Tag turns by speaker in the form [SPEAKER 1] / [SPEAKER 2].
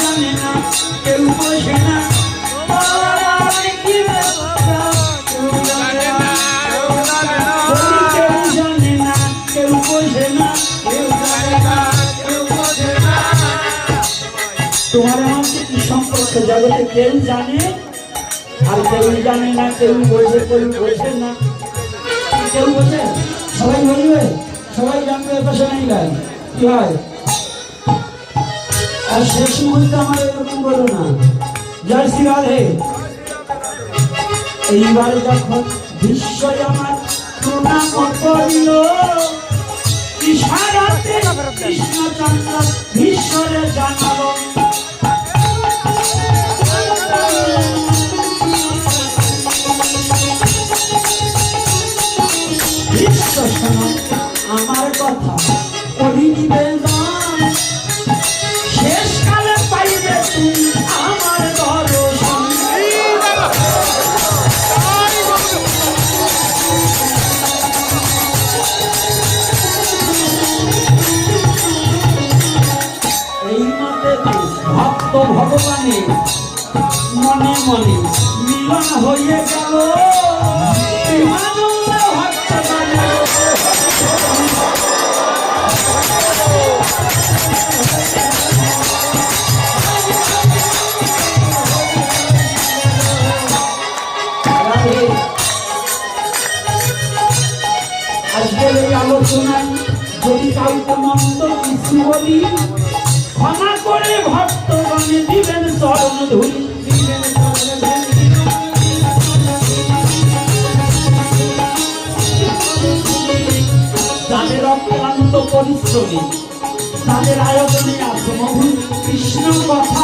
[SPEAKER 1] জানে না, কেউ বসে না। তোমার আমার কি সম্পর্ক জগতে কেউ জানে? আর কেউ জানে না, কেউ বসে কেউ বসে না। কেউ বসে সবাই বলবে? সবাই জানবে এর পাশে নাই গাই কি হয়? আর শেষ মুহূর্তে আমার এরকম বলো না। জয় শ্রী রাধে। এইবার যখন বিশ্বই আমার প্রণাম করিল ভক্ত ভগবানে মনে মনে মিলন হয়ে গেল। আজকের এই আলোচনায় যদি কাউকে মন্দ কিছু বলি ক্ষমা করে ভক্তগণে দিবেন চরণ ধুলি তাদের অক্লান্ত পরিশ্রমী তাদের আয়োজনে আত্মভূ কৃষ্ণ কথা।